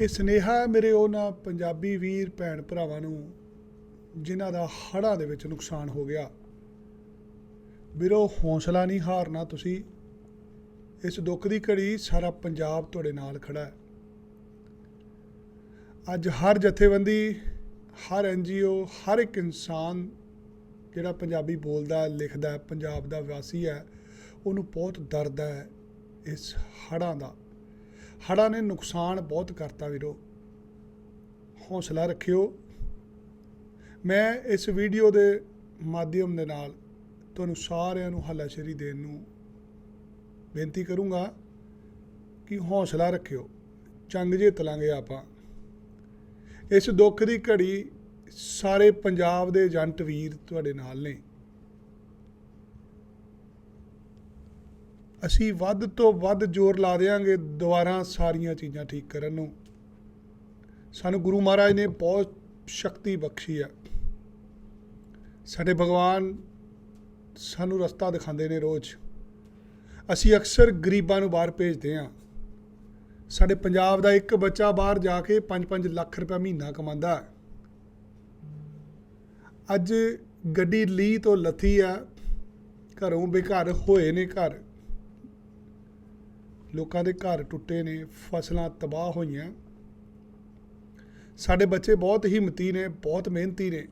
ਇਹ ਸਨੇਹਾ ਹੈ ਮੇਰੇ ਉਹਨਾਂ ਪੰਜਾਬੀ ਵੀਰ ਭੈਣ ਭਰਾਵਾਂ ਨੂੰ, ਜਿਨ੍ਹਾਂ ਦਾ ਹੜ੍ਹਾਂ ਦੇ ਵਿੱਚ ਨੁਕਸਾਨ ਹੋ ਗਿਆ। ਵੀਰੋ, ਹੌਸਲਾ ਨਹੀਂ ਹਾਰਨਾ ਤੁਸੀਂ। ਇਸ ਦੁੱਖ ਦੀ ਘੜੀ ਸਾਰਾ ਪੰਜਾਬ ਤੁਹਾਡੇ ਨਾਲ ਖੜਾ ਹੈ। ਅੱਜ ਹਰ ਜਥੇਬੰਦੀ, ਹਰ ਐਨਜੀਓ, ਹਰ ਇੱਕ ਇਨਸਾਨ ਜਿਹੜਾ ਪੰਜਾਬੀ ਬੋਲਦਾ ਲਿਖਦਾ ਪੰਜਾਬ ਦਾ ਵਾਸੀ ਹੈ, ਉਹਨੂੰ ਬਹੁਤ ਦਰਦ ਹੈ ਇਸ ਹੜ੍ਹਾਂ ਦਾ। ਹੜ੍ਹਾਂ ਨੇ ਨੁਕਸਾਨ ਬਹੁਤ ਕਰਤਾ ਵੀਰੋ। ਹੌਸਲਾ ਰੱਖਿਓ। ਮੈਂ ਇਸ ਵੀਡੀਓ ਦੇ ਮਾਧਿਅਮ ਦੇ ਨਾਲ ਤੁਹਾਨੂੰ ਸਾਰਿਆਂ ਨੂੰ ਹੱਲਾਸ਼ੇਰੀ ਦੇਣ ਨੂੰ ਬੇਨਤੀ ਕਰੂੰਗਾ ਕਿ ਹੌਸਲਾ ਰੱਖਿਓ। ਚੰਗ ਜੇ ਤਲਾਂਗੇ ਆਪਾਂ। ਇਸ ਦੁੱਖ ਦੀ ਘੜੀ ਸਾਰੇ ਪੰਜਾਬ ਦੇ ਏਜੰਟ ਵੀਰ ਤੁਹਾਡੇ ਨਾਲ ਨੇ। ਅਸੀਂ ਵੱਧ ਤੋਂ ਵੱਧ ਜ਼ੋਰ ਲਾ ਦੇਵਾਂਗੇ ਦੁਬਾਰਾ ਸਾਰੀਆਂ ਚੀਜ਼ਾਂ ਠੀਕ ਕਰਨ ਨੂੰ। ਸਾਨੂੰ ਗੁਰੂ ਮਹਾਰਾਜ ਨੇ ਬਹੁਤ ਸ਼ਕਤੀ ਬਖਸ਼ੀ ਆ। ਸਾਡੇ ਭਗਵਾਨ ਸਾਨੂੰ ਰਸਤਾ ਦਿਖਾਉਂਦੇ ਨੇ ਰੋਜ਼। ਅਸੀਂ ਅਕਸਰ ਗਰੀਬਾਂ ਨੂੰ ਬਾਹਰ ਭੇਜਦੇ ਹਾਂ। ਸਾਡੇ ਪੰਜਾਬ ਦਾ ਇੱਕ ਬੱਚਾ ਬਾਹਰ ਜਾ ਕੇ 5-5 ਲੱਖ ਰੁਪਏ ਮਹੀਨਾ ਕਮਾਉਂਦਾ ਅੱਜ ਗੱਡੀ ਲੀ ਤੋਂ ਲੱਥੀ ਆ। ਘਰੋਂ ਬੇਘਰ ਹੋਏ ਨੇ ਘਰ। ਲੋਕਾਂ ਦੇ ਘਰ ਟੁੱਟੇ ਨੇ, ਫਸਲਾਂ ਤਬਾਹ ਹੋਈਆਂ। ਸਾਡੇ ਬੱਚੇ ਬਹੁਤ ਹਿੰਮਤੀ ਨੇ, ਬਹੁਤ ਮਿਹਨਤੀ ਨੇ।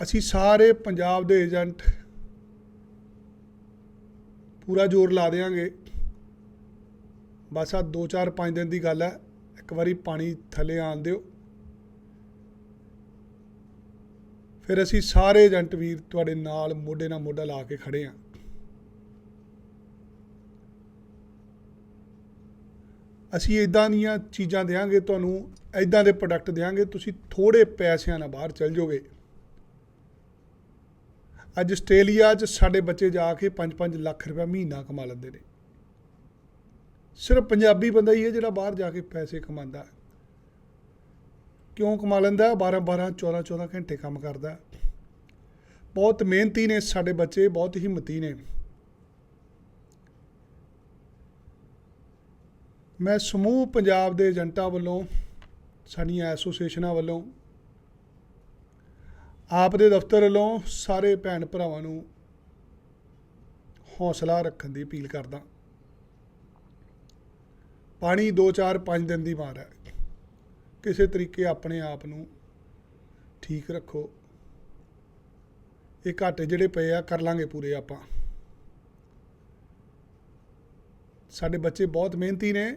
ਅਸੀਂ ਸਾਰੇ ਪੰਜਾਬ ਦੇ ਏਜੰਟ ਪੂਰਾ ਜ਼ੋਰ ਲਾ ਦੇਵਾਂਗੇ ਬਸ ਆ 2-4 5 ਦਿਨ ਦੀ ਗੱਲ ਹੈ, ਇੱਕ ਵਾਰੀ ਪਾਣੀ ਥੱਲੇ ਆਣ ਦਿਓ। ਫਿਰ ਅਸੀਂ ਸਾਰੇ ਏਜੰਟ ਵੀਰ ਤੁਹਾਡੇ ਨਾਲ ਮੋਢੇ ਨਾਲ ਮੋਢਾ ਲਾ ਕੇ ਖੜੇ ਹਾਂ ਅਸੀਂ ਇਦਾਂ ਦੀਆਂ ਚੀਜ਼ਾਂ ਦੇਵਾਂਗੇ ਤੁਹਾਨੂੰ ਇਦਾਂ ਦੇ ਪ੍ਰੋਡਕਟ ਦੇਵਾਂਗੇ ਤੁਸੀਂ ਥੋੜੇ ਪੈਸਿਆਂ ਨਾਲ ਬਾਹਰ ਚੱਲ ਜਾਓਗੇ। ਅੱਜ ਆਸਟ੍ਰੇਲੀਆ 'ਚ ਸਾਡੇ ਬੱਚੇ ਜਾ ਕੇ 5-5 ਲੱਖ ਰੁਪਏ ਮਹੀਨਾ ਕਮਾ ਲੈਂਦੇ ਨੇ। ਸਿਰਫ ਪੰਜਾਬੀ ਬੰਦਾ ਹੀ ਹੈ ਜਿਹੜਾ ਬਾਹਰ ਜਾ ਕੇ ਪੈਸੇ ਕਮਾਉਂਦਾ ਹੈ। ਕਿਉਂ ਕਮਾ ਲੈਂਦਾ 12 12 14 14 ਘੰਟੇ ਕੰਮ ਕਰਦਾ ਬਹੁਤ ਮਿਹਨਤੀ ਨੇ ਸਾਡੇ ਬੱਚੇ, ਬਹੁਤ ਹਿੰਮਤੀ ਨੇ। ਮੈਂ ਸਮੂਹ ਪੰਜਾਬ ਦੇ ਏਜੰਟਾਂ ਵੱਲੋਂ, ਸਾਡੀਆਂ ਐਸੋਸੀਏਸ਼ਨਾਂ ਵੱਲੋਂ, ਆਪ ਦੇ ਦਫ਼ਤਰ ਵੱਲੋਂ ਸਾਰੇ ਭੈਣ ਭਰਾਵਾਂ ਨੂੰ ਹੌਸਲਾ ਰੱਖਣ ਦੀ ਅਪੀਲ ਕਰਦਾ। ਪਾਣੀ 2 4 5 ਦਿਨ ਦੀ ਮਾਰ ਹੈ। ਕਿਸੇ ਤਰੀਕੇ ਆਪਣੇ ਆਪ ਨੂੰ ਠੀਕ ਰੱਖੋ। ਇਹ ਘਾਟੇ ਜਿਹੜੇ ਪਏ ਆ, ਕਰ ਲਾਂਗੇ ਪੂਰੇ ਆਪਾਂ। ਸਾਡੇ ਬੱਚੇ ਬਹੁਤ ਮਿਹਨਤੀ ਨੇ।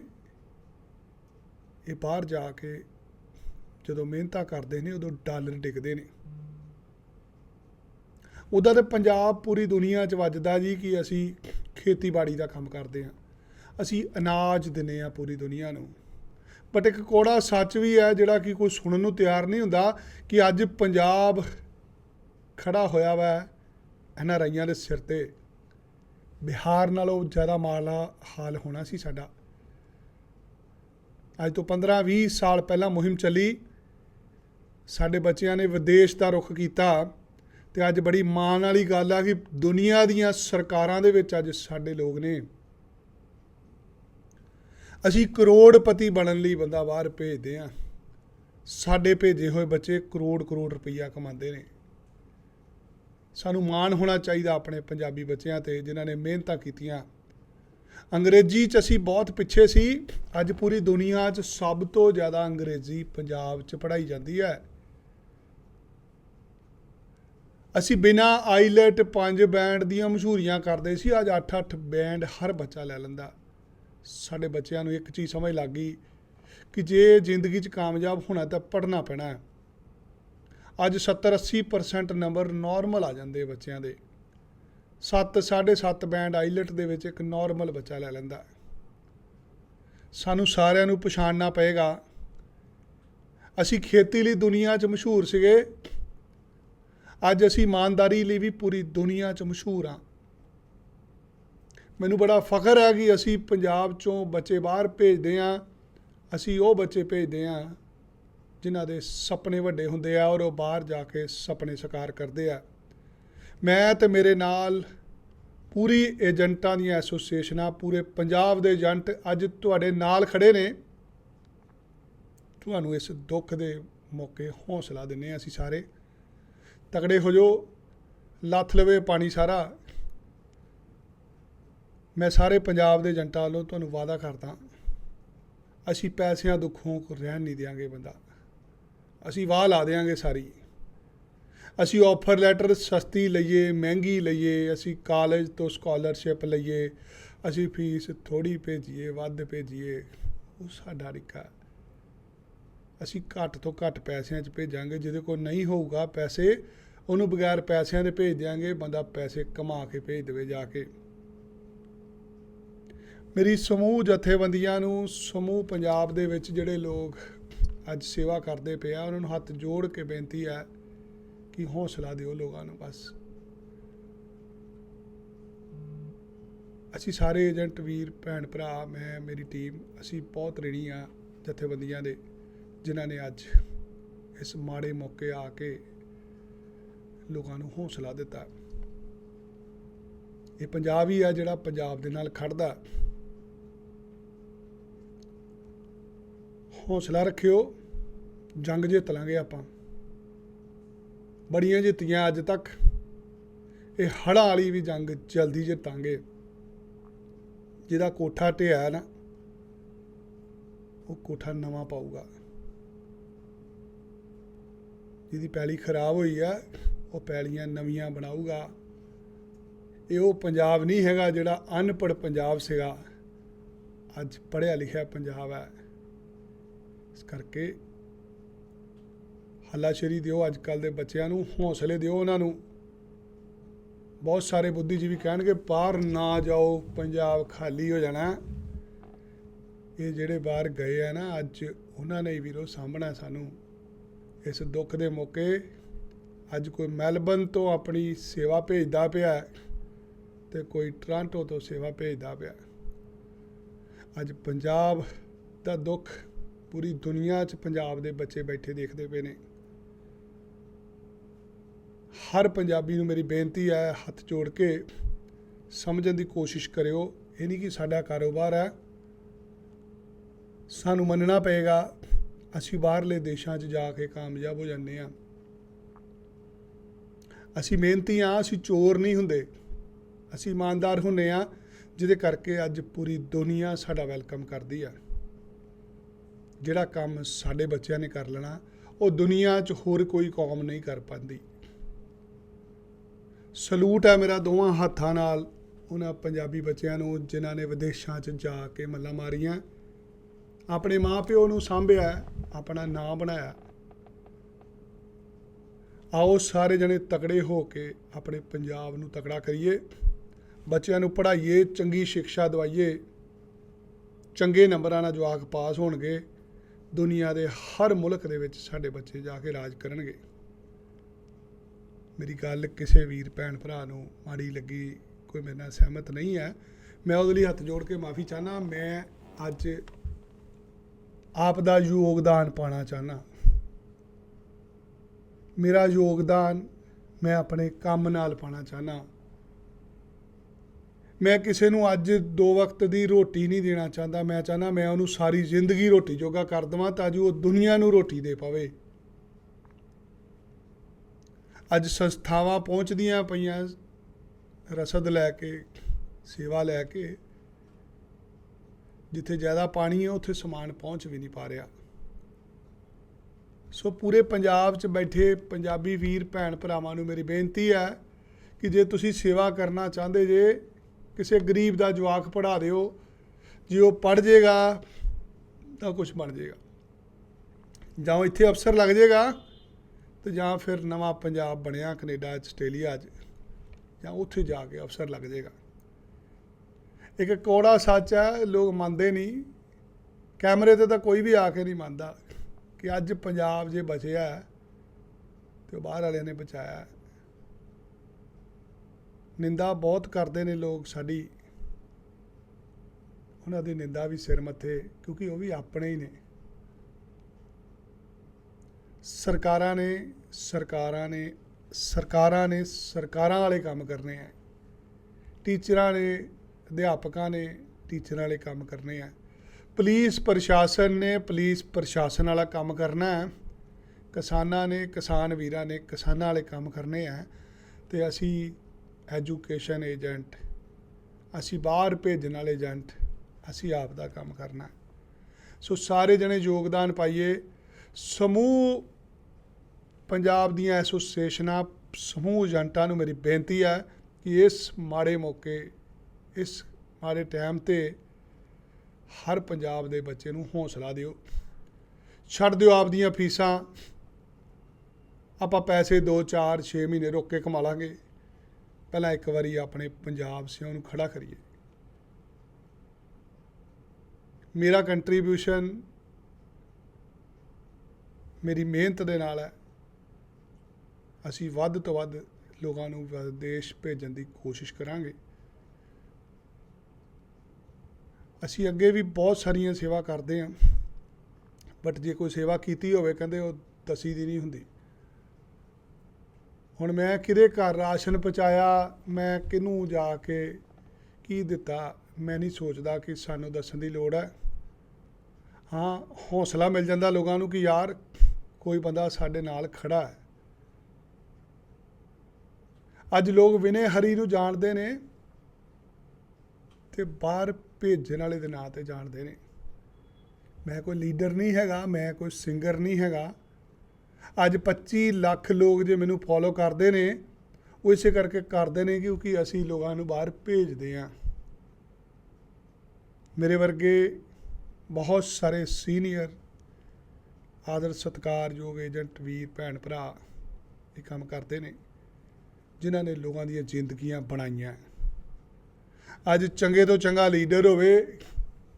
ਇਹ ਬਾਹਰ ਜਾ ਕੇ ਜਦੋਂ ਮਿਹਨਤਾਂ ਕਰਦੇ ਨੇ, ਉਦੋਂ ਡਾਲਰ ਡਿੱਗਦੇ ਨੇ। ਉਦਾਂ ਤੇ ਪੰਜਾਬ ਪੂਰੀ ਦੁਨੀਆ 'ਚ ਵੱਜਦਾ ਜੀ ਕਿ ਅਸੀਂ ਖੇਤੀਬਾੜੀ ਦਾ ਕੰਮ ਕਰਦੇ ਹਾਂ। ਅਸੀਂ ਅਨਾਜ ਦਿੰਦੇ ਆ ਪੂਰੀ ਦੁਨੀਆ ਨੂੰ। ਬਟ ਇੱਕ ਕੋੜਾ ਸੱਚ ਵੀ ਹੈ, ਜਿਹੜਾ ਕਿ ਕੋਈ ਸੁਣਨ ਨੂੰ ਤਿਆਰ ਨਹੀਂ ਹੁੰਦਾ ਕਿ ਅੱਜ ਪੰਜਾਬ ਖੜਾ ਹੋਇਆ ਵਾ ਇਹਨਾਂ ਰਾਈਆਂ ਦੇ ਸਿਰ ਤੇ। ਬਿਹਾਰ ਨਾਲੋਂ ਜ਼ਿਆਦਾ ਮਾਲਾ ਹਾਲ ਹੋਣਾ ਸੀ ਸਾਡਾ। ਅੱਜ ਤੋਂ 15-20 ਸਾਲ ਪਹਿਲਾਂ ਮੁਹਿੰਮ ਚੱਲੀ। ਸਾਡੇ ਬੱਚਿਆਂ ਨੇ ਵਿਦੇਸ਼ ਦਾ ਰੁਖ ਕੀਤਾ ਤੇ ਅੱਜ ਬੜੀ ਮਾਣ ਵਾਲੀ ਗੱਲ ਆ ਕਿ ਦੁਨੀਆ ਦੀਆਂ ਸਰਕਾਰਾਂ ਦੇ ਵਿੱਚ ਅੱਜ ਸਾਡੇ ਲੋਕ ਨੇ। ਅਸੀਂ ਕਰੋੜਪਤੀ ਬਣਨ ਲਈ ਬੰਦਾ ਬਾਹਰ ਭੇਜਦੇ ਆ ਸਾਡੇ ਭੇਜੇ ਹੋਏ ਬੱਚੇ ਕਰੋੜ ਕਰੋੜ ਰੁਪਈਆ ਕਮਾਉਂਦੇ ਨੇ। ਸਾਨੂੰ ਮਾਣ ਹੋਣਾ ਚਾਹੀਦਾ ਆਪਣੇ ਪੰਜਾਬੀ ਬੱਚਿਆਂ ਤੇ ਜਿਨ੍ਹਾਂ ਨੇ ਮਿਹਨਤਾਂ ਕੀਤੀਆਂ। ਅੰਗਰੇਜ਼ੀ 'ਚ ਅਸੀਂ ਬਹੁਤ ਪਿੱਛੇ ਸੀ। ਅੱਜ ਪੂਰੀ ਦੁਨੀਆ 'ਚ ਸਭ ਤੋਂ ਜ਼ਿਆਦਾ ਅੰਗਰੇਜ਼ੀ ਪੰਜਾਬ 'ਚ ਪੜ੍ਹਾਈ ਜਾਂਦੀ ਹੈ। ਅਸੀਂ ਬਿਨਾ ਆਈਲੈਟ ਪੰਜ ਬੈਂਡ ਦੀਆਂ ਮਸ਼ਹੂਰੀਆਂ ਕਰਦੇ ਸੀ। ਅੱਜ 8-8 ਬੈਂਡ ਹਰ ਬੱਚਾ ਲੈ ਲੈਂਦਾ। ਸਾਡੇ ਬੱਚਿਆਂ ਨੂੰ ਇੱਕ ਚੀਜ਼ ਸਮਝ ਲੱਗ ਗਈ ਕਿ ਜੇ ਜ਼ਿੰਦਗੀ 'ਚ ਕਾਮਯਾਬ ਹੋਣਾ ਤਾਂ ਪੜ੍ਹਨਾ ਪੈਣਾ ਅੱਜ 70-80% ਨੰਬਰ ਨਾਰਮਲ ਆ ਜਾਂਦੇ ਬੱਚਿਆਂ ਦੇ। 7 7.5 ਬੈਂਡ ਆਈਲੈਟ ਦੇ ਵਿੱਚ ਇੱਕ ਨਾਰਮਲ ਬੱਚਾ ਲੈ ਲੈਂਦਾ ਸਾਨੂੰ ਸਾਰਿਆਂ ਨੂੰ ਪਛਾਣਨਾ ਪਏਗਾ। ਅਸੀਂ ਖੇਤੀ ਲਈ ਦੁਨੀਆ 'ਚ ਮਸ਼ਹੂਰ ਸੀਗੇ। ਅੱਜ ਅਸੀਂ ਇਮਾਨਦਾਰੀ ਲਈ ਵੀ ਪੂਰੀ ਦੁਨੀਆ 'ਚ ਮਸ਼ਹੂਰ ਹਾਂ। ਮੈਨੂੰ ਬੜਾ ਫਖਰ ਹੈ ਕਿ ਅਸੀਂ ਪੰਜਾਬ 'ਚੋਂ ਬੱਚੇ ਬਾਹਰ ਭੇਜਦੇ ਹਾਂ। ਅਸੀਂ ਉਹ ਬੱਚੇ ਭੇਜਦੇ ਹਾਂ ਜਿਨ੍ਹਾਂ ਦੇ ਸੁਪਨੇ ਵੱਡੇ ਹੁੰਦੇ ਆ ਔਰ ਉਹ ਬਾਹਰ ਜਾ ਕੇ ਸੁਪਨੇ ਸਾਕਾਰ ਕਰਦੇ ਆ। ਮੈਂ ਤੇ ਮੇਰੇ ਨਾਲ ਪੂਰੀ ਏਜੰਟਾਂ ਦੀਆਂ ਐਸੋਸੀਏਸ਼ਨਾਂ, ਪੂਰੇ ਪੰਜਾਬ ਦੇ ਏਜੰਟ ਅੱਜ ਤੁਹਾਡੇ ਨਾਲ ਖੜੇ ਨੇ। ਤੁਹਾਨੂੰ ਇਸ ਦੁੱਖ ਦੇ ਮੌਕੇ ਹੌਸਲਾ ਦਿੰਨੇ ਹਾਂ ਅਸੀਂ ਸਾਰੇ। ਤਕੜੇ ਹੋ ਜਾਓ, ਲੱਥ ਲਵੇ ਪਾਣੀ ਸਾਰਾ। ਮੈਂ ਸਾਰੇ ਪੰਜਾਬ ਦੇ ਏਜੰਟਾਂ ਵੱਲੋਂ ਤੁਹਾਨੂੰ ਵਾਅਦਾ ਕਰਦਾ ਅਸੀਂ ਪੈਸਿਆਂ ਦੁੱਖੋਂ ਰਹਿਣ ਨਹੀਂ ਦਿਆਂਗੇ ਬੰਦਾ। ਅਸੀਂ ਵਾਹ ਲਾ ਦੇਾਂਗੇ ਸਾਰੀ। ਅਸੀਂ ਆਫਰ ਲੈਟਰ ਸਸਤੀ ਲਈਏ, ਮਹਿੰਗੀ ਲਈਏ, ਅਸੀਂ ਕਾਲਜ ਤੋਂ ਸਕਾਲਰਸ਼ਿਪ ਲਈਏ, ਅਸੀਂ ਫੀਸ ਥੋੜੀ ਭੇਜੀਏ, ਵੱਧ ਭੇਜੀਏ, ਉਹ ਸਾਡਾ ਰਿਕਾ ਅਸੀਂ ਘੱਟ ਤੋਂ ਘੱਟ ਪੈਸਿਆਂ 'ਚ ਭੇਜਾਂਗੇ, ਜਿਹਦੇ ਕੋਲ ਨਹੀਂ ਹੋਊਗਾ ਪੈਸੇ, ਉਹਨੂੰ ਬਗੈਰ ਪੈਸਿਆਂ ਦੇ ਭੇਜ ਦਿਆਂਗੇ, ਬੰਦਾ ਪੈਸੇ ਕਮਾ ਕੇ ਭੇਜ ਦੇਵੇ ਜਾ ਕੇ। ਮੇਰੀ ਸਮੂਹ ਜਥੇਬੰਦੀਆਂ ਨੂੰ, ਸਮੂਹ ਪੰਜਾਬ ਦੇ ਵਿੱਚ ਜਿਹੜੇ ਲੋਕ ਅੱਜ ਸੇਵਾ ਕਰਦੇ ਪਏ ਆ, ਉਹਨਾਂ ਨੂੰ ਹੱਥ ਜੋੜ ਕੇ ਬੇਨਤੀ ਹੈ ਕਿ ਹੌਸਲਾ ਦਿਓ ਲੋਕਾਂ ਨੂੰ ਬਸ। ਅਸੀਂ ਸਾਰੇ ਏਜੰਟ ਵੀਰ, ਭੈਣ ਭਰਾ, ਮੈਂ, ਮੇਰੀ ਟੀਮ ਅਸੀਂ ਬਹੁਤ ਰਣੀ ਆ ਜਥੇਬੰਦੀਆਂ ਦੇ, ਜਿਨ੍ਹਾਂ ਨੇ ਅੱਜ ਇਸ ਮਾੜੇ ਮੌਕੇ ਆ ਕੇ ਲੋਕਾਂ ਨੂੰ ਹੌਸਲਾ ਦਿੱਤਾ। ਇਹ ਪੰਜਾਬ ਹੀ ਆ ਜਿਹੜਾ ਪੰਜਾਬ ਦੇ ਨਾਲ ਖੜਦਾ ਹੌਸਲਾ ਰੱਖਿਓ, ਜੰਗ ਜਿੱਤ ਲਾਂਗੇ ਆਪਾਂ। ਬੜੀਆਂ ਜਿੱਤੀਆਂ ਅੱਜ ਤੱਕ। ਇਹ ਹੜ੍ਹਾਂ ਵਾਲੀ ਵੀ ਜੰਗ ਜਲਦੀ ਜਿੱਤਾਂਗੇ। ਜਿਹਦਾ ਕੋਠਾ ਢਿਆ ਨਾ, ਉਹ ਕੋਠਾ ਨਵਾਂ ਪਾਊਗਾ। ਜਿਹਦੀ ਪੈਲੀ ਖਰਾਬ ਹੋਈ ਆ, ਉਹ ਪੈਲੀਆਂ ਨਵੀਆਂ ਬਣਾਊਗਾ। ਇਹ ਉਹ ਪੰਜਾਬ ਨਹੀਂ ਹੈਗਾ, ਜਿਹੜਾ ਅਨਪੜ੍ਹ ਪੰਜਾਬ ਸੀਗਾ। ਅੱਜ ਪੜ੍ਹਿਆ ਲਿਖਿਆ ਪੰਜਾਬ ਹੈ। ਇਸ ਕਰਕੇ ਹੱਲਾਸ਼ੇਰੀ ਦਿਓ ਅੱਜ ਕੱਲ ਦੇ ਬੱਚਿਆਂ ਨੂੰ, ਹੌਸਲੇ ਦਿਓ ਉਹਨਾਂ ਨੂੰ। ਬਹੁਤ ਸਾਰੇ ਬੁੱਧੀਜੀਵੀ ਕਹਿਣਗੇ, ਬਾਹਰ ਨਾ ਜਾਓ, ਪੰਜਾਬ ਖਾਲੀ ਹੋ ਜਾਣਾ। ਇਹ ਜਿਹੜੇ ਬਾਹਰ ਗਏ ਆ ਨਾ, ਅੱਜ ਉਹਨਾਂ ਨੇ ਵੀਰੋ ਸਾਹਮਣਾ ਸਾਨੂੰ। ਇਸ ਦੁੱਖ ਦੇ ਮੌਕੇ, ਅੱਜ ਕੋਈ ਮੈਲਬਨ ਤੋਂ ਆਪਣੀ ਸੇਵਾ ਭੇਜਦਾ ਪਿਆ ਹੈ ਤੇ ਕੋਈ ਟੋਰਾਂਟੋ ਤੋਂ ਸੇਵਾ ਭੇਜਦਾ ਪਿਆ ਅੱਜ ਪੰਜਾਬ ਦਾ ਦੁੱਖ, ਪੂਰੀ ਦੁਨੀਆ 'ਚ ਪੰਜਾਬ ਦੇ ਬੱਚੇ ਬੈਠੇ ਦੇਖਦੇ ਪਏ ਨੇ। ਹਰ ਪੰਜਾਬੀ ਨੂੰ ਮੇਰੀ ਬੇਨਤੀ ਹੈ ਹੱਥ ਜੋੜ ਕੇ ਸਮਝਣ ਦੀ ਕੋਸ਼ਿਸ਼ ਕਰਿਓ। ਇਹ ਨਹੀਂ ਕਿ ਸਾਡਾ ਕਾਰੋਬਾਰ ਹੈ। ਸਾਨੂੰ ਮੰਨਣਾ ਪਏਗਾ। ਅਸੀਂ ਬਾਹਰਲੇ ਦੇਸ਼ਾਂ 'ਚ ਜਾ ਕੇ ਕਾਮਯਾਬ ਹੋ ਜਾਂਦੇ ਆ ਅਸੀਂ ਮਿਹਨਤੀ ਆ ਅਸੀਂ ਚੋਰ ਨਹੀਂ ਹੁੰਦੇ। ਅਸੀਂ ਇਮਾਨਦਾਰ ਹੁੰਨੇ ਆ ਜਿਹਦੇ ਕਰਕੇ ਅੱਜ ਪੂਰੀ ਦੁਨੀਆ ਸਾਡਾ ਵੈਲਕਮ ਕਰਦੀ ਆ। ਜਿਹੜਾ ਕੰਮ ਸਾਡੇ ਬੱਚਿਆਂ ਨੇ ਕਰ ਲੈਣਾ, ਉਹ ਦੁਨੀਆ 'ਚ ਹੋਰ ਕੋਈ ਕੌਮ ਨਹੀਂ ਕਰ ਪਾਉਂਦੀ। ਸਲੂਟ ਹੈ ਮੇਰਾ ਦੋਵਾਂ ਹੱਥਾਂ ਨਾਲ। ਉਹਨਾਂ ਪੰਜਾਬੀ ਬੱਚਿਆਂ ਨੂੰ ਜਿਨ੍ਹਾਂ ਨੇ ਵਿਦੇਸ਼ਾਂ 'ਚ ਜਾ ਕੇ ਮੱਲਾਂ ਮਾਰੀਆਂ। ਆਪਣੇ ਮਾਪਿਓ ਨੂੰ ਸਾਂਭਿਆ, ਆਪਣਾ ਨਾਂ ਬਣਾਇਆ। ਆਓ ਸਾਰੇ ਜਣੇ ਤਕੜੇ ਹੋ ਕੇ ਆਪਣੇ ਪੰਜਾਬ ਨੂੰ ਤਕੜਾ ਕਰੀਏ। ਬੱਚਿਆਂ ਨੂੰ ਪੜ੍ਹਾਈਏ, ਚੰਗੀ ਸਿੱਖਿਆ ਦਵਾਈਏ। ਚੰਗੇ ਨੰਬਰਾਂ ਨਾਲ ਜਵਾਕ ਪਾਸ ਹੋਣਗੇ। ਦੁਨੀਆ ਦੇ ਹਰ ਮੁਲਕ ਦੇ ਵਿੱਚ ਸਾਡੇ ਬੱਚੇ ਜਾ ਕੇ ਰਾਜ ਕਰਨਗੇ। ਮੇਰੀ ਗੱਲ ਕਿਸੇ ਵੀਰ, ਭੈਣ ਭਰਾ ਨੂੰ ਮਾੜੀ ਲੱਗੀ, ਕੋਈ ਮੇਰੇ ਨਾਲ ਸਹਿਮਤ ਨਹੀਂ ਹੈ। ਮੈਂ ਉਹਦੇ ਲਈ ਹੱਥ ਜੋੜ ਕੇ ਮਾਫੀ ਚਾਹਨਾ ਮੈਂ ਅੱਜ ਆਪ ਦਾ ਯੋਗਦਾਨ ਪਾਣਾ ਚਾਹਨਾ ਮੇਰਾ ਯੋਗਦਾਨ ਮੈਂ ਆਪਣੇ ਕੰਮ ਨਾਲ ਪਾਣਾ ਚਾਹਨਾ ਮੈਂ ਕਿਸੇ ਨੂੰ ਅੱਜ ਦੋ ਵਕਤ ਦੀ ਰੋਟੀ ਨਹੀਂ ਦੇਣਾ ਚਾਹੁੰਦਾ। ਮੈਂ ਚਾਹਨਾ ਮੈਂ ਉਹਨੂੰ ਸਾਰੀ ਜ਼ਿੰਦਗੀ ਰੋਟੀ ਜੋਗਾ ਕਰ ਦਵਾਂ ਤਾਂ ਜੋ ਉਹ ਦੁਨੀਆ ਨੂੰ ਰੋਟੀ ਦੇ ਪਾਵੇ। ਅੱਜ ਸੰਸਥਾਵਾਂ ਪਹੁੰਚਦੀਆਂ ਪਈਆਂ, ਰਸਦ ਲੈ ਕੇ, ਸੇਵਾ ਲੈ ਕੇ, ਜਿੱਥੇ ਜ਼ਿਆਦਾ ਪਾਣੀ ਹੈ, ਉੱਥੇ ਸਮਾਨ ਪਹੁੰਚ ਵੀ ਨਹੀਂ ਪਾ ਰਿਹਾ। ਸੋ ਪੂਰੇ ਪੰਜਾਬ 'ਚ ਬੈਠੇ ਪੰਜਾਬੀ ਵੀਰ ਭੈਣ ਭਰਾਵਾਂ ਨੂੰ ਮੇਰੀ ਬੇਨਤੀ ਹੈ ਕਿ ਜੇ ਤੁਸੀਂ ਸੇਵਾ ਕਰਨਾ ਚਾਹੁੰਦੇ ਜੇ, ਕਿਸੇ ਗਰੀਬ ਦਾ ਜਵਾਕ ਪੜ੍ਹਾ ਦਿਓ, ਜੇ ਉਹ ਪੜ੍ਹ ਜਾਏਗਾ ਤਾਂ ਕੁਝ ਬਣ ਜਾਏਗਾ ਜਾਂ ਇੱਥੇ ਅਫਸਰ ਲੱਗ ਜਾਏਗਾ ਤੇ ਜਾਂ ਫਿਰ ਨਵਾਂ ਪੰਜਾਬ ਬਣਿਆ ਕੈਨੇਡਾ 'ਚ ਆਸਟ੍ਰੇਲੀਆ 'ਚ ਜਾਂ ਉੱਥੇ ਜਾ ਕੇ ਅਫਸਰ ਲੱਗ ਜਾਏਗਾ। ਇੱਕ ਕੋੜਾ ਸੱਚ ਹੈ ਲੋਕ ਮੰਨਦੇ ਨਹੀਂ ਕੈਮਰੇ ਤੇ ਤਾਂ ਕੋਈ ਵੀ ਆ ਕੇ ਨਹੀਂ ਮੰਨਦਾ ਕਿ ਅੱਜ ਪੰਜਾਬ ਜੇ ਬਚਿਆ ਹੈ, ਤੇ ਉਹ ਬਾਹਰ ਵਾਲਿਆਂ ਨੇ ਬਚਾਇਆ ਨਿੰਦਾ ਬਹੁਤ ਕਰਦੇ ਨੇ ਲੋਕ ਸਾਡੀ। ਉਹਨਾਂ ਦੀ ਨਿੰਦਾ ਵੀ ਸਿਰ ਮੱਥੇ ਕਿਉਂਕਿ ਉਹ ਵੀ ਆਪਣੇ ਹੀ ਨੇ। ਸਰਕਾਰਾਂ ਨੇ ਸਰਕਾਰਾਂ ਨੇ ਸਰਕਾਰਾਂ ਨੇ, ਸਰਕਾਰਾਂ ਵਾਲੇ ਕੰਮ ਕਰਨੇ ਆ। ਟੀਚਰਾਂ ਨੇ, ਅਧਿਆਪਕਾਂ ਨੇ ਟੀਚਰਾਂ ਵਾਲੇ ਕੰਮ ਕਰਨੇ ਆ। ਪੁਲਿਸ ਪ੍ਰਸ਼ਾਸਨ ਨੇ ਪੁਲਿਸ ਪ੍ਰਸ਼ਾਸਨ ਵਾਲਾ ਕੰਮ ਕਰਨਾ ਹੈ ਕਿਸਾਨਾਂ ਨੇ, ਕਿਸਾਨ ਵੀਰਾਂ ਨੇ ਕਿਸਾਨਾਂ ਵਾਲੇ ਕੰਮ ਕਰਨੇ ਆ। ਤੇ ਅਸੀਂ ਐਜੂਕੇਸ਼ਨ ਏਜੰਟ, ਅਸੀਂ ਬਾਹਰ ਭੇਜਣ ਵਾਲੇ ਏਜੰਟ, ਅਸੀਂ ਆਪ ਦਾ ਕੰਮ ਕਰਨਾ। ਸੋ ਸਾਰੇ ਜਣੇ ਯੋਗਦਾਨ ਪਾਈਏ। ਸਮੂਹ, ਪੰਜਾਬ ਦੀਆਂ ਐਸੋਸੀਏਸ਼ਨਾਂ ਸਮੂਹ ਏਜੰਟਾਂ ਨੂੰ ਮੇਰੀ ਬੇਨਤੀ ਹੈ ਕਿ ਇਸ ਮਾੜੇ ਮੌਕੇ, ਇਸ ਮਾੜੇ ਟਾਈਮ ਤੇ ਹਰ ਪੰਜਾਬ ਦੇ ਬੱਚੇ ਨੂੰ ਹੌਸਲਾ ਦਿਓ। ਛੱਡ ਦਿਓ ਆਪਦੀਆਂ ਫੀਸਾਂ। ਆਪਾਂ ਪੈਸੇ 2 4 6 ਮਹੀਨੇ ਰੁੱਕ ਕੇ ਕਮਾ ਲਾਂਗੇ। ਪਹਿਲਾਂ ਇੱਕ ਵਾਰੀ ਆਪਣੇ ਪੰਜਾਬ ਸਿਆਂ ਨੂੰ ਖੜਾ ਕਰੀਏ। ਮੇਰਾ ਕੰਟਰੀਬਿਊਸ਼ਨ ਮੇਰੀ ਮਿਹਨਤ ਦੇ ਨਾਲ ਹੈ। ਅਸੀਂ ਵੱਧ ਤੋਂ ਵੱਧ ਲੋਕਾਂ ਨੂੰ ਵਿਦੇਸ਼ ਭੇਜਣ ਦੀ ਕੋਸ਼ਿਸ਼ ਕਰਾਂਗੇ। ਅਸੀਂ ਅੱਗੇ ਵੀ ਬਹੁਤ ਸਾਰੀਆਂ ਸੇਵਾ ਕਰਦੇ ਹਾਂ। ਬਟ ਜੇ ਕੋਈ ਸੇਵਾ ਕੀਤੀ ਹੋਵੇ, ਕਹਿੰਦੇ ਉਹ ਦਸੀ ਦੀ ਨਹੀਂ ਹੁੰਦੀ। ਹੁਣ ਮੈਂ ਕਿਹਦੇ ਘਰ ਰਾਸ਼ਨ ਪਹੁੰਚਾਇਆ, ਮੈਂ ਕਿਹਨੂੰ ਜਾ ਕੇ ਕੀ ਦਿੱਤਾ, ਮੈਂ ਨਹੀਂ ਸੋਚਦਾ ਕਿ ਸਾਨੂੰ ਦੱਸਣ ਦੀ ਲੋੜ ਹੈ। ਹਾਂ, ਹੌਸਲਾ ਮਿਲ ਜਾਂਦਾ ਲੋਕਾਂ ਨੂੰ ਕਿ ਯਾਰ ਕੋਈ ਬੰਦਾ ਸਾਡੇ ਨਾਲ ਖੜਾ ਹੈ। ਅੱਜ ਲੋਕ ਵਿਨੇ ਹਰੀ ਨੂੰ ਜਾਣਦੇ ਨੇ ਤੇ ਬਾਹਰ ਭੇਜਣ ਵਾਲੇ ਦੇ ਨਾਂ ਤੇ ਜਾਣਦੇ ਨੇ। ਮੈਂ ਕੋਈ ਲੀਡਰ ਨਹੀਂ ਹੈਗਾ, ਮੈਂ ਕੋਈ ਸਿੰਗਰ ਨਹੀਂ ਹੈਗਾ। ਅੱਜ 25 ਲੱਖ ਲੋਕ ਜੇ ਮੈਨੂੰ ਫੋਲੋ ਕਰਦੇ ਨੇ, ਉਹ ਇਸੇ ਕਰਕੇ ਕਰਦੇ ਨੇ ਕਿਉਂਕਿ ਅਸੀਂ ਲੋਕਾਂ ਨੂੰ ਬਾਹਰ ਭੇਜਦੇ ਹਾਂ। ਮੇਰੇ ਵਰਗੇ ਬਹੁਤ ਸਾਰੇ ਸੀਨੀਅਰ ਆਦਰ ਸਤਿਕਾਰਯੋਗ ਏਜੰਟ, ਵੀਰ, ਭੈਣ, ਭਰਾ ਇਹ ਕੰਮ ਕਰਦੇ ਨੇ, ਜਿਨ੍ਹਾਂ ਨੇ ਲੋਕਾਂ ਦੀਆਂ ਜ਼ਿੰਦਗੀਆਂ ਬਣਾਈਆਂ। ਅੱਜ ਚੰਗੇ ਤੋਂ ਚੰਗਾ ਲੀਡਰ ਹੋਵੇ,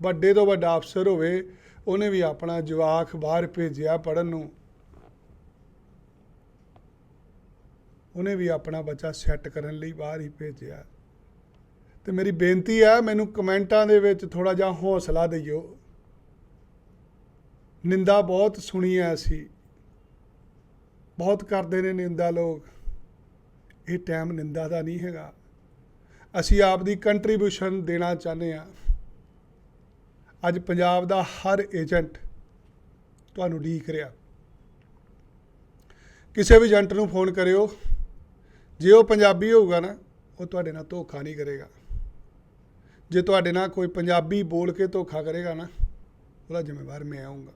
ਵੱਡੇ ਤੋਂ ਵੱਡਾ ਅਫਸਰ ਹੋਵੇ, ਉਹਨੇ ਵੀ ਆਪਣਾ ਜਵਾਕ ਬਾਹਰ ਭੇਜਿਆ ਪੜਨ ਨੂੰ। ਉਹਨੇ ਵੀ ਆਪਣਾ ਬੱਚਾ ਸੈੱਟ ਕਰਨ ਲਈ ਬਾਹਰ ਹੀ ਭੇਜਿਆ। ਤੇ ਮੇਰੀ ਬੇਨਤੀ ਹੈ, ਮੈਨੂੰ ਕਮੈਂਟਾਂ ਦੇ ਵਿੱਚ ਥੋੜਾ ਜਿਹਾ ਹੌਸਲਾ ਦਿਓ। ਨਿੰਦਾ ਬਹੁਤ ਸੁਣੀ ਹੈ ਅਸੀਂ। ਬਹੁਤ ਕਰਦੇ ਨੇ ਨਿੰਦਾ ਲੋਕ। ਇਹ ਟਾਈਮ ਨਿੰਦਾ ਦਾ ਨਹੀਂ ਹੈਗਾ। ਅਸੀਂ ਆਪ ਦੀ ਕੰਟਰੀਬਿਊਸ਼ਨ ਦੇਣਾ ਚਾਹੁੰਦੇ ਹਾਂ ਅੱਜ ਪੰਜਾਬ ਦਾ ਹਰ ਏਜੰਟ ਤੁਹਾਨੂੰ ਡੀਕ ਰਿਹਾ। ਕਿਸੇ ਵੀ ਏਜੰਟ ਨੂੰ ਫੋਨ ਕਰਿਓ। ਜੇ ਉਹ ਪੰਜਾਬੀ ਹੋਊਗਾ ਨਾ, ਉਹ ਤੁਹਾਡੇ ਨਾਲ ਧੋਖਾ ਨਹੀਂ ਕਰੇਗਾ। ਜੇ ਤੁਹਾਡੇ ਨਾਲ ਕੋਈ ਪੰਜਾਬੀ ਬੋਲ ਕੇ ਧੋਖਾ ਕਰੇਗਾ ਨਾ, ਉਹਦਾ ਜ਼ਿੰਮੇਵਾਰ ਮੈਂ ਆਉਂਗਾ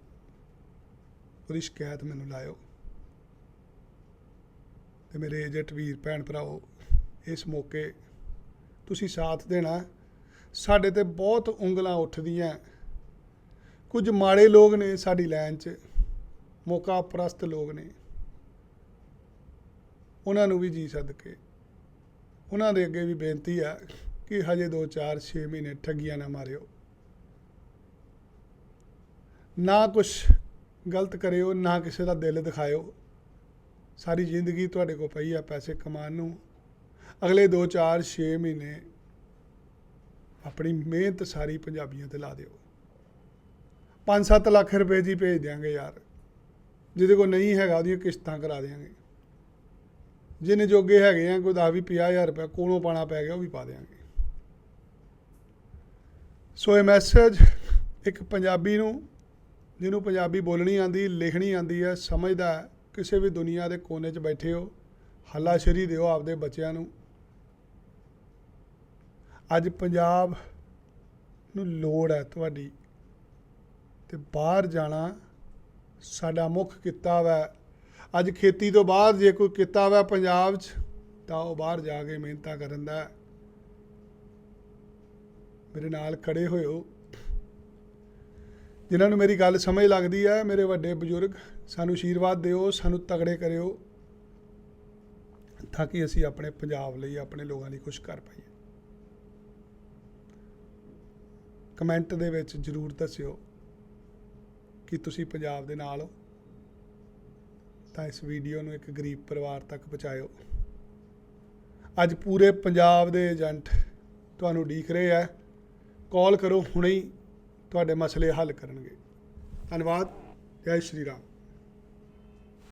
ਉਹਦੀ ਸ਼ਿਕਾਇਤ ਮੈਨੂੰ ਲਾਇਓ। ਤੇ ਮੇਰੇ ਏਜੰਟ ਵੀਰ, ਭੈਣ ਭਰਾਓ, ਇਸ ਮੌਕੇ ਤੁਸੀਂ ਸਾਥ ਦੇਣਾ। ਸਾਡੇ ਤੇ ਬਹੁਤ ਉਂਗਲਾਂ ਉੱਠਦੀਆਂ। ਕੁਝ ਮਾੜੇ ਲੋਕ ਨੇ ਸਾਡੀ ਲਾਈਨ 'ਚ, ਮੌਕਾ ਪ੍ਰਸਤ ਲੋਕ ਨੇ। ਉਹਨਾਂ ਨੂੰ ਵੀ ਜੀ ਸਦਕੇ। ਉਹਨਾਂ ਦੇ ਅੱਗੇ ਵੀ ਬੇਨਤੀ ਆ ਕਿ ਹਜੇ 2 4 6 ਮਹੀਨੇ ਠੱਗੀਆਂ ਨਾ ਮਾਰਿਓ। ਨਾ ਕੁਛ ਗਲਤ ਕਰਿਓ, ਨਾ ਕਿਸੇ ਦਾ ਦਿਲ ਦਿਖਾਇਓ। ਸਾਰੀ ਜ਼ਿੰਦਗੀ ਤੁਹਾਡੇ ਕੋਲ ਪਈ ਆ ਪੈਸੇ ਕਮਾਉਣ ਨੂੰ। ਅਗਲੇ 2 4 6 ਮਹੀਨੇ ਆਪਣੀ ਮਿਹਨਤ ਸਾਰੀ ਪੰਜਾਬੀਆਂ ਤੇ ਲਾ ਦਿਓ। 5-7 ਲੱਖ ਰੁਪਏ ਜੀ ਭੇਜ ਦਿਆਂਗੇ ਯਾਰ। ਜਿਹਦੇ ਕੋਲ ਨਹੀਂ ਹੈਗਾ, ਉਹਦੀਆਂ ਕਿਸ਼ਤਾਂ ਕਰਾ ਦਿਆਂਗੇ। ਜਿਹਨੇ ਜੋਗੇ ਹੈਗੇ ਆ, ਕੋਈ ਦਸ ਵੀ 50000 ਰੁਪਏ ਕੋਲੋਂ ਪਾਣਾ ਪੈ ਗਿਆ, ਉਹ ਵੀ ਪਾ ਦਿਆਂਗੇ। ਸੋ ਇਹ ਮੈਸੇਜ ਇੱਕ ਪੰਜਾਬੀ ਨੂੰ ਜਿਹਨੂੰ ਪੰਜਾਬੀ ਬੋਲਣੀ ਆਂਦੀ, ਲਿਖਣੀ ਆਂਦੀ ਹੈ, ਸਮਝਦਾ ਕਿਸੇ ਵੀ ਦੁਨੀਆ ਦੇ ਕੋਨੇ 'ਚ ਬੈਠੇ ਹੋ, ਹੱਲਾਸ਼ੇਰੀ ਦਿਓ ਆਪਦੇ ਬੱਚਿਆਂ ਨੂੰ। ਅੱਜ ਪੰਜਾਬ ਨੂੰ ਲੋੜ ਹੈ ਤੁਹਾਡੀ ਤੇ ਬਾਹਰ ਜਾਣਾ ਸਾਡਾ ਮੁੱਖ ਕਿੱਤਾ ਵਾ। ਅੱਜ ਖੇਤੀ ਤੋਂ ਬਾਅਦ ਜੇ ਕੋਈ ਕਿੱਤਾ ਵਾ ਪੰਜਾਬ 'ਚ, ਤਾਂ ਉਹ ਬਾਹਰ ਜਾ ਕੇ ਮਿਹਨਤਾਂ ਕਰਨ ਦਾ ਮੇਰੇ ਨਾਲ ਖੜੇ ਹੋਇਓ। ਜਿਨ੍ਹਾਂ ਨੂੰ ਮੇਰੀ ਗੱਲ ਸਮਝ ਲੱਗਦੀ ਹੈ, ਮੇਰੇ ਵੱਡੇ ਬਜ਼ੁਰਗ, ਸਾਨੂੰ ਆਸ਼ੀਰਵਾਦ ਦਿਓ, ਸਾਨੂੰ ਤਗੜੇ ਕਰਿਓ, ਤਾਂ ਕਿ ਅਸੀਂ ਆਪਣੇ ਪੰਜਾਬ ਲਈ, ਆਪਣੇ ਲੋਕਾਂ ਲਈ ਕੁਝ ਕਰ ਪਾਈਏ। ਕਮੈਂਟ ਦੇ ਵਿੱਚ ਜਰੂਰ ਦੱਸਿਓ ਕਿ ਤੁਸੀਂ ਪੰਜਾਬ ਦੇ ਨਾਲ ਹੋ। ਤਾਂ ਇਸ ਵੀਡੀਓ ਨੂੰ ਇੱਕ ਗਰੀਬ ਪਰਿਵਾਰ ਤੱਕ ਪਹੁੰਚਾਇਓ। ਅੱਜ ਪੂਰੇ ਪੰਜਾਬ ਦੇ ਏਜੰਟ ਤੁਹਾਨੂੰ ਉਡੀਕ ਰਹੇ ਆ ਕਾਲ ਕਰੋ ਹੁਣੇ ਹੀ। ਤੁਹਾਡੇ ਮਸਲੇ ਹੱਲ ਕਰਨਗੇ। ਧੰਨਵਾਦ। ਜੈ ਸ਼੍ਰੀ ਰਾਮ।